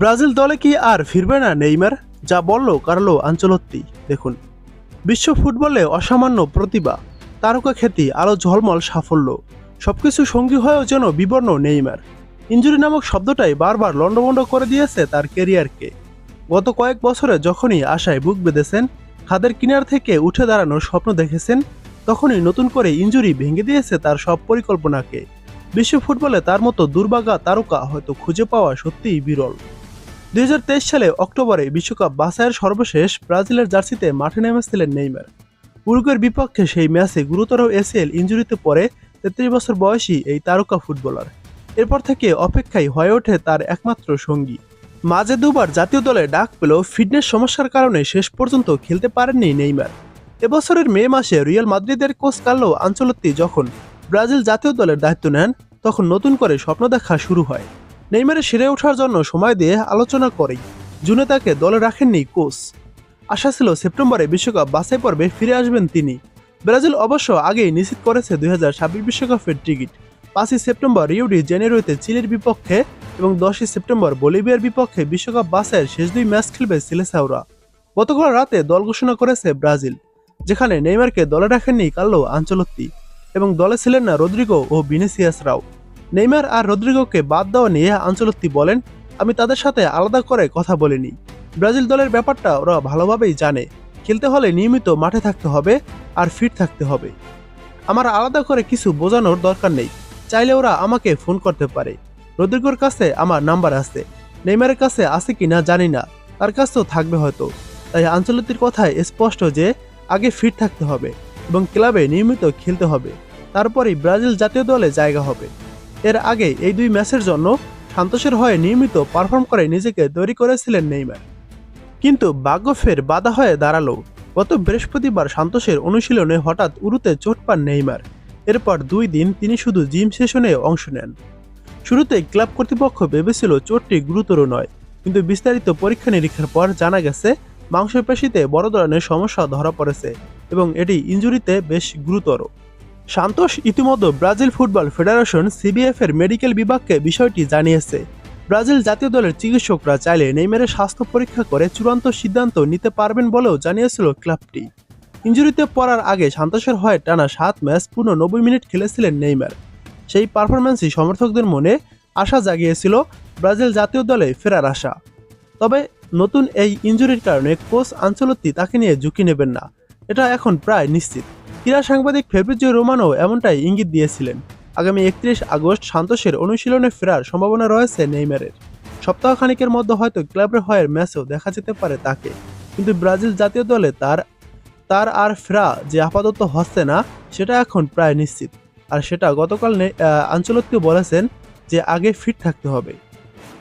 Brazil দলে কি আর ফিরবে না নেইমার? যা বলল কার্লো আঞ্চলত্তি। দেখুন। বিশ্ব ফুটবলে অসামান্য প্রতিভা তারকা খ্যাতি আলো ঝলমল সাফল্য। সবকিছু সঙ্গী হয়েও যেন বিবর্ণ নেইমার। ইঞ্জুরি নামক শব্দটাই বারবার লণ্ডভণ্ড করে দিয়েছে তার কেরিয়ারকে গত কয়েক বছরে যখনই আশায় বুক বেঁধেছেন, খাদের কিনার থেকে উঠে দাঁড়ানোর স্বপ্ন দেখেছেন, তখনই নতুন করে ইঞ্জুরি ভেঙে দিয়েছে তার সব পরিকল্পনাকে। বিশ্ব ফুটবলে তার মতো দুর্বাগা তারকা হয়তো খুঁজে পাওয়া সত্যিই বিরল। দুই হাজার তেইশ সালে অক্টোবরে বিশ্বকাপ বাছাইয়ের সর্বশেষ ব্রাজিলের জার্সিতে মাঠে নেমেছিলেন নেইমার। উরুগুয়ের বিপক্ষে সেই ম্যাচে গুরুতর এসিএল ইঞ্জুরিতে পড়ে তেত্রিশ বছর বয়সী এই তারকা ফুটবলার। এরপর থেকে অপেক্ষাই হয়ে ওঠে তার একমাত্র সঙ্গী। মাঝে দুবার জাতীয় দলে ডাক পেলেও ফিটনেস সমস্যার কারণে শেষ পর্যন্ত খেলতে পারেননি নেইমার। এবছরের মে মাসে রিয়াল মাদ্রিদের কোচ কার্লো আঞ্চলত্তি যখন ব্রাজিল জাতীয় দলের দায়িত্ব নেন, তখন নতুন করে স্বপ্ন দেখা শুরু হয়। নেইমারের সেরে ওঠার জন্য সময় দিয়ে আলোচনা করেই। জুনে তাকে দলে রাখেননি কোচ। আশা ছিল সেপ্টেম্বরে বিশ্বকাপ বাছাই পর্বে ফিরে আসবেন তিনি। ব্রাজিল অবশ্য আগেই নিশ্চিত করেছে দুই বিশ্বকাপের টিকিট। পাঁচই সেপ্টেম্বর রিউডি জেনেরোতে চিলির বিপক্ষে এবং দশই সেপ্টেম্বর বলিভিয়ার বিপক্ষে বিশ্বকাপ বাছাইয়ের শেষ দুই ম্যাচ খেলবে সিলেসাওরা গতকাল রাতে দল ঘোষণা করেছে ব্রাজিল, যেখানে নেইমারকে দলে রাখেননি কার্লো আঞ্চলত্তি এবং দলে ছিলেন না রদ্রিগো ও ভিনিসিয়াস রাও। নেইমার আর রদ্রিগোকে বাদ দেওয়া নিয়ে আঞ্চলত্তি বলেন, আমি তাদের সাথে আলাদা করে কথা বলিনি। ব্রাজিল দলের ব্যাপারটা ওরা ভালোভাবেই জানে। খেলতে হলে নিয়মিত মাঠে থাকতে হবে আর ফিট থাকতে হবে। আমার আলাদা করে কিছু বোঝানোর দরকার নেই। চাইলে ওরা আমাকে ফোন করতে পারে। রদ্রিগোর কাছে আমার নাম্বার আছে। নেইমারের কাছে আছে কি না জানি না। তার কাছেও থাকবে হয়তো। তাই আঞ্চলিকটির কথায় স্পষ্ট যে, আগে ফিট থাকতে হবে এবং ক্লাবে নিয়মিত খেলতে হবে। তারপরেই ব্রাজিল জাতীয় দলে জায়গা হবে। এর আগে এই দুই ম্যাচের জন্য সান্তোষের হয়ে নিয়মিত পারফর্ম করে নিজেকে তৈরি করেছিলেন নেইমার। কিন্তু ভাগ্য ফের বাধা হয়ে দাঁড়াল। গত বৃহস্পতিবার সান্তোষের অনুশীলনে হঠাৎ উরুতে চোট পান নেইমার। এরপর দুই দিন তিনি শুধু জিম সেশনে অংশ নেন। শুরুতে ক্লাব কর্তৃপক্ষ ভেবেছিল চোটটি গুরুতর নয়, কিন্তু বিস্তারিত পরীক্ষা নিরীক্ষার পর জানা গেছে, মাংসপেশিতে বড় ধরনের সমস্যা ধরা পড়েছে এবং এটি ইঞ্জুরিতে বেশ গুরুতর। সান্তোষ ইতিমধ্যে ব্রাজিল ফুটবল ফেডারেশন সিবিএফ এর মেডিকেল বিভাগকে বিষয়টি জানিয়েছে। ব্রাজিল জাতীয় দলের চিকিৎসকরা চাইলে নেইমারের স্বাস্থ্য পরীক্ষা করে চূড়ান্ত সিদ্ধান্ত নিতে পারবেন বলেও জানিয়েছিল ক্লাবটি। ইঞ্জুরিতে পড়ার আগে সান্তোষের হয়ে টানা সাত ম্যাচ পূর্ণ নব্বই মিনিট খেলেছিলেন নেইমার। সেই পারফরম্যান্সই সমর্থকদের মনে আশা জাগিয়েছিল ব্রাজিল জাতীয় দলে ফেরার আশা। তবে নতুন এই ইঞ্জুরির কারণে কোচ আঞ্চলত্তি তাকে নিয়ে ঝুঁকি নেবেন না। এটা এখন প্রায় নিশ্চিত। ক্রীড়া সাংবাদিক ফেব্রিজিও রোমানো এমনটাই ইঙ্গিত দিয়েছিলেন। আগামী একত্রিশ আগস্ট সান্তোষের অনুশীলনে ফেরার সম্ভাবনা রয়েছে নেইমারের। সপ্তাহখানিকের মধ্যে হয়তো ক্লাবের হয়ের ম্যাচেও দেখা যেতে পারে তাকে। কিন্তু ব্রাজিল জাতীয় দলে তার তার আর ফেরা যে আপাতত হচ্ছে না, সেটা এখন প্রায় নিশ্চিত। আর সেটা গতকাল আঞ্চলত্তি বলেছেন যে আগে ফিট থাকতে হবে।